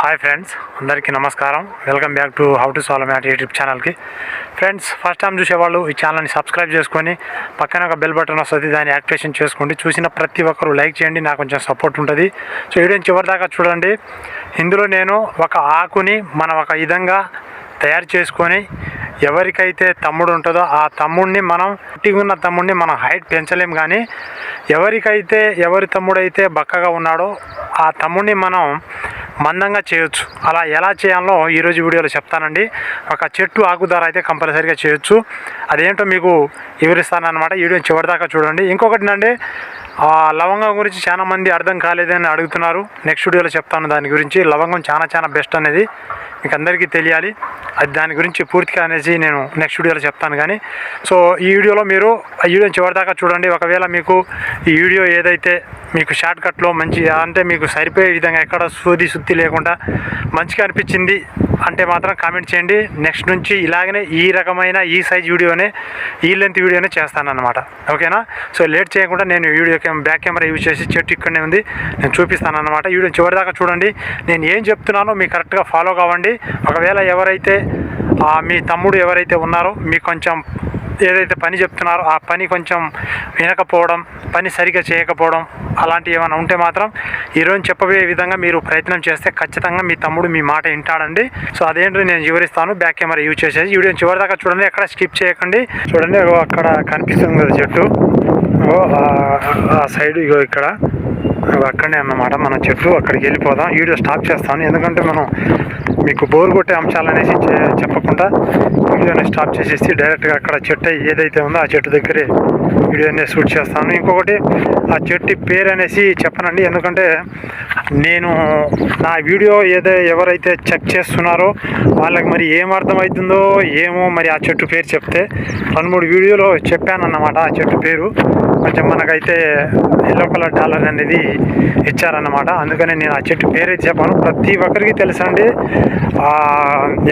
Hi friends అందరికీ నమస్కారం. Welcome back to how to solve math YouTube ఛానల్కి friends first time చూసేవాళ్ళు ఈ ఛానల్ని సబ్స్క్రైబ్ చేసుకొని పక్కన ఒక బెల్ బటన్ వస్తుంది దాన్ని యాక్టివేషన్ చేసుకోండి. చూసిన ప్రతి ఒక్కరు లైక్ చేయండి నాకు కొంచెం సపోర్ట్ ఉంటుంది. సో వీడియోని చివరి దాకా చూడండి. ఇందులో నేను ఒక ఆకుని మనం ఒక విధంగా తయారు చేసుకొని ఎవరికైతే తమ్ముడు ఉంటుందో ఆ తమ్ముడిని మనం పుట్టిగా ఉన్న తమ్ముడిని మనం హైట్ పెంచలేం కానీ ఎవరికైతే ఎవరి తమ్ముడైతే బక్కగా ఉన్నాడో ఆ తమ్ముడిని మనం మందంగా చేయొచ్చు. అలా ఎలా చేయాలో ఈరోజు వీడియోలో చెప్తానండి. ఒక చెట్టు ఆకు ధర అయితే కంపల్సరీగా చేయొచ్చు. అదేంటో మీకు వివరిస్తానన్నమాట. వీడియో చివరిదాకా చూడండి. ఇంకొకటి అండి ఆ లవంగం గురించి చాలా మంది అర్థం కాలేదని అడుగుతున్నారు. నెక్స్ట్ వీడియోలో చెప్తాను దాని గురించి. లవంగం చాలా చాలా బెస్ట్ అనేది మీకు అందరికీ తెలియాలి. అది దాని గురించి పూర్తిగా అనేసి నేను నెక్స్ట్ వీడియోలో చెప్తాను కానీ. సో ఈ వీడియోలో మీరు ఆ వీడియో చివరిదాకా చూడండి. ఒకవేళ మీకు ఈ వీడియో ఏదైతే మీకు షార్ట్ కట్లో మంచి అంటే మీకు సరిపోయే విధంగా ఎక్కడ సూది సుత్తి లేకుండా మంచిగా అనిపించింది అంటే మాత్రం కామెంట్ చేయండి. నెక్స్ట్ నుంచి ఇలాగనే ఈ రకమైన ఈ సైజ్ వీడియోనే ఈ లెంత్ వీడియోనే చేస్తానన్నమాట. ఓకేనా సో లేట్ చేయకుండా నేను వీడియో బ్యాక్ కెమెరా యూజ్ చేసి చెట్టు ఇక్కడనే ఉంది. నేను చూపిస్తాను అనమాట వీడియో చివరిదాకా చూడండి. నేను ఏం చెప్తున్నానో మీకు కరెక్ట్గా ఫాలో కావండి. ఒకవేళ ఎవరైతే మీ తమ్ముడు ఎవరైతే ఉన్నారో మీకు కొంచెం ఏదైతే పని చెప్తున్నారో ఆ పని కొంచెం వినకపోవడం పని సరిగ్గా చేయకపోవడం అలాంటివి ఏమైనా ఉంటే మాత్రం ఈరోజు చెప్పబోయే విధంగా మీరు ప్రయత్నం చేస్తే ఖచ్చితంగా మీ తమ్ముడు మీ మాట వింటాడండి. సో అదేంటో నేను వివరిస్తాను. బ్యాక్ కెమెరా యూజ్ చేసేసి వీడియో చివరి దాకా చూడండి. ఎక్కడ స్కిప్ చేయకండి. చూడండి అక్కడ కనిపిస్తుంది కదా చెట్టు. ఆ- ఆ సైడ్ ఇగో ఇక్కడ. అవి అక్కడనే అన్నమాట. మన చెట్టు అక్కడికి వెళ్ళిపోదాం వీడియో స్టాప్ చేస్తాను. ఎందుకంటే మనం మీకు బోర్ కొట్టే అంశాలు అనేసి చెప్పకుండా వీడియోని స్టాప్ చేసేసి డైరెక్ట్గా అక్కడ చెట్టు ఏదైతే ఉందో ఆ చెట్టు దగ్గరే వీడియోని షూట్ చేస్తాను. ఇంకొకటి ఆ చెట్టు పేరు అనేసి చెప్పనండి. ఎందుకంటే నేను నా వీడియో ఏదో ఎవరైతే చెక్ చేస్తున్నారో వాళ్ళకి మరి ఏం అర్థమవుతుందో ఏమో మరి ఆ చెట్టు పేరు చెప్తే రెండు మూడు వీడియోలో చెప్పానన్నమాట ఆ చెట్టు పేరు. కొంచెం మనకైతే ఎల్లో కలర్ డాలర్ అనేది ఇచ్చారన్నమాట. అందుకని నేను ఆ చెట్టు పేరే చెప్పాను. ప్రతి ఒక్కరికి తెలుసండి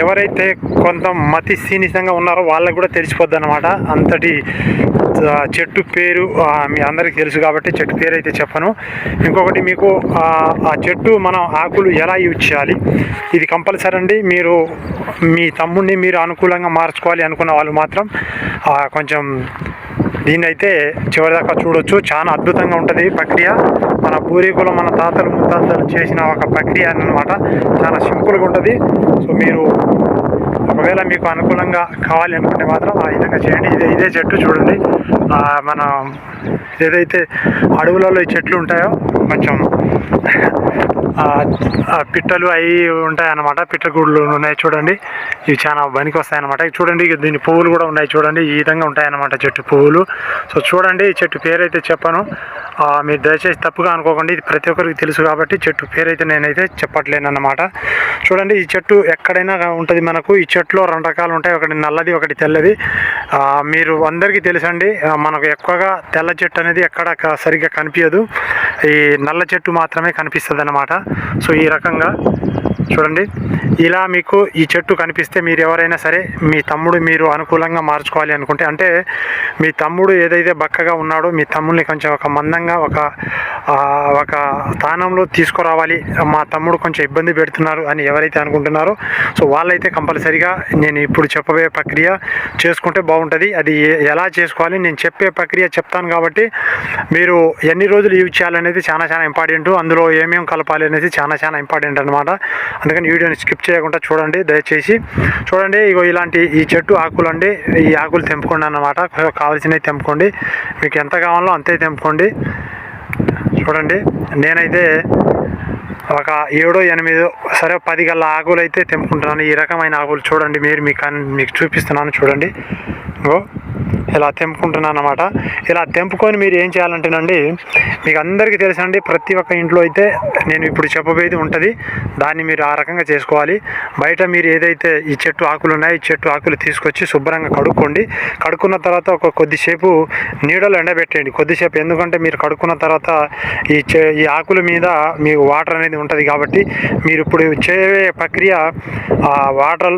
ఎవరైతే కొంత మతి సీనితంగా ఉన్నారో వాళ్ళకు కూడా తెలిసిపోద్ది అనమాట అంతటి చెట్టు పేరు మీ అందరికీ తెలుసు కాబట్టి చెట్టు పేరు అయితే చెప్పను. ఇంకొకటి మీకు ఆ, చెట్టు మనం ఆకులు ఎలా యూజ్ చేయాలి? ఇది కంపల్సరీ అండి. మీరు మీ తమ్ముడిని మీరు అనుకూలంగా మార్చుకోవాలి అనుకున్న వాళ్ళు మాత్రం కొంచెం దీన్ని అయితే చివరిదాకా చూడొచ్చు. చాలా అద్భుతంగా ఉంటుంది ప్రక్రియ. మన పూర్వీకులు మన తాతలు ముత్తాతలు చేసిన ఒక ప్రక్రియ అనమాట చాలా సింపుల్గా ఉంటుంది. సో మీరు ఒకవేళ మీకు అనుకూలంగా కావాలి అనుకుంటే మాత్రం ఆ విధంగా చేయండి. ఇదే ఇదే చెట్టు చూడండి. మన ఏదైతే అడవులలో ఈ చెట్లు ఉంటాయో కొంచెం పిట్టలు అవి ఉంటాయి పిట్టగూడులు ఉన్నాయి చూడండి. ఇవి చాలా పనికి వస్తాయన్నమాట. ఇవి చూడండి దీని పువ్వులు కూడా ఉన్నాయి చూడండి. ఈ విధంగా ఉంటాయన్నమాట చెట్టు పువ్వులు. సో చూడండి ఈ చెట్టు పేరు అయితే చెప్పను. మీరు దయచేసి తప్పుగా అనుకోకండి. ఇది ప్రతి ఒక్కరికి తెలుసు కాబట్టి చెట్టు పేరైతే నేనైతే చెప్పట్లేను అన్నమాట చూడండి ఈ చెట్టు ఎక్కడైనా ఉంటుంది మనకు. ఈ చెట్టులో రెండు రకాలు ఉంటాయి. ఒకటి నల్లది ఒకటి తెల్లది. మీరు అందరికీ తెలుసండి మనకు ఎక్కువగా తెల్ల చెట్టు అనేది ఎక్కడ సరిగ్గా కనిపించదు ఈ నల్ల చెట్టు మాత్రమే కనిపిస్తుంది అన్నమాట సో ఈ రకంగా చూడండి. ఇలా మీకు ఈ చెట్టు కనిపిస్తే మీరు ఎవరైనా సరే మీ తమ్ముడు మీరు అనుకూలంగా మార్చుకోవాలి అనుకుంటే అంటే మీ తమ్ముడు ఏదైతే బక్కగా ఉన్నాడో మీ తమ్ముడిని కొంచెం ఒక మందంగా ఒక ఒక స్థానంలో తీసుకురావాలి. మా తమ్ముడు కొంచెం ఇబ్బంది పెడుతున్నారు అని ఎవరైతే అనుకుంటున్నారో సో వాళ్ళైతే కంపల్సరీగా నేను ఇప్పుడు చెప్పబోయే ప్రక్రియ చేసుకుంటే బాగుంటుంది. అది ఎలా చేసుకోవాలి? నేను చెప్పే ప్రక్రియ చెప్తాను కాబట్టి మీరు ఎన్ని రోజులు యూజ్ చేయాలనేది చాలా చాలా ఇంపార్టెంట్. అందులో ఏమేమి కలపాలి అనేది చాలా చాలా ఇంపార్టెంట్ అనమాట అందుకని వీడియోని స్కిప్ చేయకుండా చూడండి దయచేసి. చూడండి ఇగో ఇలాంటి ఈ చెట్టు ఆకులు అండి ఈ ఆకులు తెంపుకోండి అన్నమాట. కావాల్సినవి తెంపుకోండి. మీకు ఎంత కావాలో అంతే తెంపుకోండి. చూడండి నేనైతే ఒక ఏడో ఎనిమిదో సరే పది గల ఆకులు అయితే తెంపుకుంటున్నాను. ఈ రకమైన ఆకులు చూడండి మీరు మీకు మీకు చూపిస్తున్నాను చూడండి. ఇంకో ఇలా తెంపుకుంటున్నాను అనమాట ఇలా తెంపుకొని మీరు ఏం చేయాలంటేనండి మీకు అందరికీ తెలుసండి ప్రతి ఒక్క ఇంట్లో అయితే నేను ఇప్పుడు చెప్పబోయేది ఉంటుంది. దాన్ని మీరు ఆ రకంగా చేసుకోవాలి. బయట మీరు ఏదైతే ఈ చెట్టు ఆకులు ఉన్నాయో ఈ చెట్టు ఆకులు తీసుకొచ్చి శుభ్రంగా కడుక్కోండి. కడుక్కున్న తర్వాత ఒక కొద్దిసేపు నీడలో ఎండబెట్టండి కొద్దిసేపు ఎందుకంటే మీరు కడుక్కున్న తర్వాత ఈ ఈ ఆకుల మీద మీకు వాటర్ అనేది ఉంటుంది కాబట్టి మీరు ఇప్పుడు చేయే ప్రక్రియ వాటర్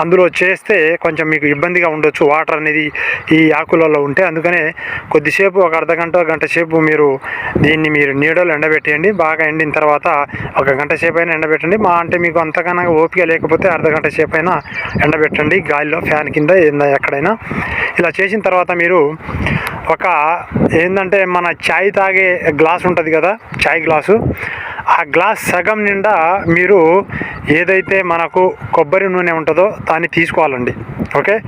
అందులో చేస్తే కొంచెం మీకు ఇబ్బందిగా ఉండొచ్చు. వాటర్ అనేది ఈ ఆకులలో ఉంటే అందుకనే కొద్దిసేపు ఒక అర్ధ గంట గంట సేపు మీరు దీన్ని మీరు నీడలో ఎండబెట్టేయండి. బాగా ఎండిన తర్వాత ఒక గంట సేపు అయినా ఎండబెట్టండి. మా అంటే మీకు అంతకన్నా ఓపిక లేకపోతే అర్ధ గంట సేపు అయినా ఎండబెట్టండి. గాలిలో ఫ్యాన్ కింద ఏంద- ఎక్కడైనా. ఇలా చేసిన తర్వాత మీరు ఒక ఏంటంటే మన చాయ్ తాగే గ్లాస్ ఉంటుంది కదా చాయ్ గ్లాసు. ఆ గ్లాస్ సగం నిండా మీరు ఏదైతే మనకు కొబ్బరి నూనె ఉంటుందో దాన్ని తీసుకోవాలండి. ఓకే?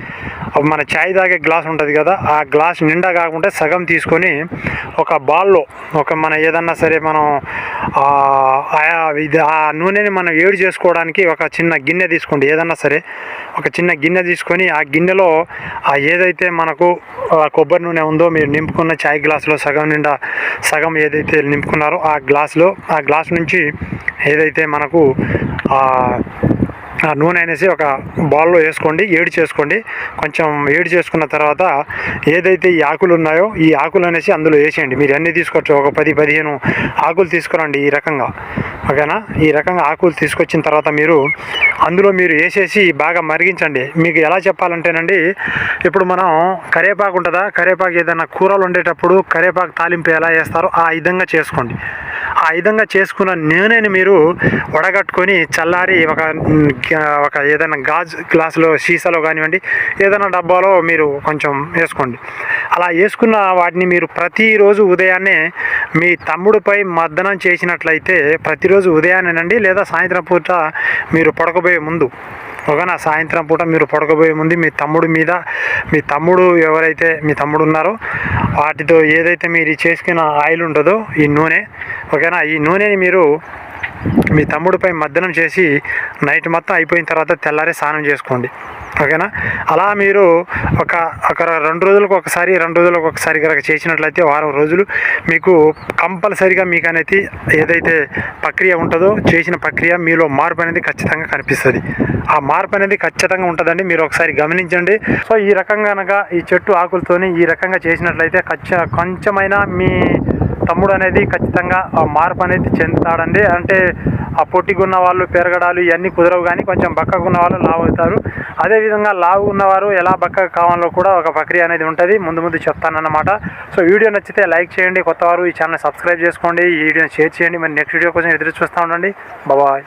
మన చాయ్ తాగే గ్లాస్ ఉంటుంది కదా ఆ గ్లాస్ నిండా కాకుండా సగం తీసుకొని ఒక బాల్లో ఒక మన ఏదన్నా సరే మనం ఆ, ఇది ఆ నూనెని మనం ఏడు చేసుకోవడానికి ఒక చిన్న గిన్నె తీసుకోండి. ఏదన్నా సరే ఒక చిన్న గిన్నె తీసుకొని ఆ గిన్నెలో ఆ ఏదైతే మనకు కొబ్బరి నూనె ఉందో మీరు నింపుకున్న చాయ్ గ్లాసులో సగం నిండా సగం ఏదైతే నింపుకున్నారో ఆ గ్లాసులో ఆ గ్లాస్ నుంచి ఏదైతే మనకు ఆ నూనె అనేసి ఒక బౌల్లో వేసుకోండి ఏడు చేసుకోండి. కొంచెం ఏడు చేసుకున్న తర్వాత ఏదైతే ఈ ఆకులు ఉన్నాయో ఈ ఆకులు అనేసి అందులో వేసేయండి. మీరు అన్నీ తీసుకోవచ్చు? ఒక పది పదిహేను ఆకులు తీసుకురండి ఈ రకంగా. ఓకేనా ఈ రకంగా ఆకులు తీసుకొచ్చిన తర్వాత మీరు అందులో మీరు వేసేసి బాగా మరిగించండి. మీకు ఎలా చెప్పాలంటేనండి ఇప్పుడు మనం కరేపాకు ఉంటుందా? కరేపాకు ఏదైనా కూరలు వండేటప్పుడు కరేపాకు తాలింపు ఎలా వేస్తారో ఆ విధంగా చేసుకోండి. ఆ విధంగా చేసుకున్న నూనెని మీరు వడగట్టుకొని చల్లారి ఒక ఒక ఏదైనా గాజు గ్లాసులో సీసాలో కానివ్వండి ఏదైనా డబ్బాలో మీరు కొంచెం వేసుకోండి. అలా వేసుకున్న వాటిని మీరు ప్రతిరోజు ఉదయాన్నే మీ తమ్ముడిపై మర్దనం చేసినట్లయితే ప్రతిరోజు ఉదయాన్నేనండి లేదా సాయంత్రం పూట మీరు పడకబోయే ముందు. ఒకనా సాయంత్రం పూట మీరు పడకబోయే ముందు మీ తమ్ముడి మీద మీ తమ్ముడు ఎవరైతే మీ తమ్ముడు ఉన్నారో వాటితో ఏదైతే మీరు చేసుకున్న ఆయిల్ ఉంటుందో ఈ నూనె ఓకేనా? ఈ నూనెని మీరు మీ తమ్ముడిపై మద్దనం చేసి నైట్ మొత్తం అయిపోయిన తర్వాత తెల్లారి స్నానం చేసుకోండి. ఓకేనా? అలా మీరు ఒక ఒక రెండు రోజులకు ఒకసారి రెండు రోజులకు ఒకసారి కనుక చేసినట్లయితే వారం రోజులు మీకు కంపల్సరిగా మీకు అనేది ఏదైతే ప్రక్రియ ఉంటుందో చేసిన ప్రక్రియ మీలో మార్పు అనేది ఖచ్చితంగా కనిపిస్తుంది. ఆ మార్పు అనేది ఖచ్చితంగా ఉంటుందండి. మీరు ఒకసారి గమనించండి. సో ఈ రకంగా కనుక ఈ చెట్టు ఆకులతోని ఈ రకంగా చేసినట్లయితే ఖచ్చ కొంచెమైనా మీ తమ్ముడు అనేది ఖచ్చితంగా ఆ మార్పు అనేది చెందుతాడండి. అంటే ఆ పొట్టిగా ఉన్న వాళ్ళు పెరగడాలు ఇవన్నీ కుదరవు కానీ కొంచెం బక్కగా ఉన్న వాళ్ళు లావు అవుతారు. అదేవిధంగా లావు ఉన్నవారు ఎలా బక్కగా కావాలో కూడా ఒక ప్రక్రియ అనేది ఉంటుంది. ముందు ముందు చెప్తానన్నమాట. సో వీడియో నచ్చితే లైక్ చేయండి. కొత్త వారు ఈ ఛానల్ సబ్స్క్రైబ్ చేసుకోండి. ఈ వీడియోని షేర్ చేయండి. మరి నెక్స్ట్ వీడియో కోసం ఎదురు చూస్తూ ఉండండి. బాబాయ్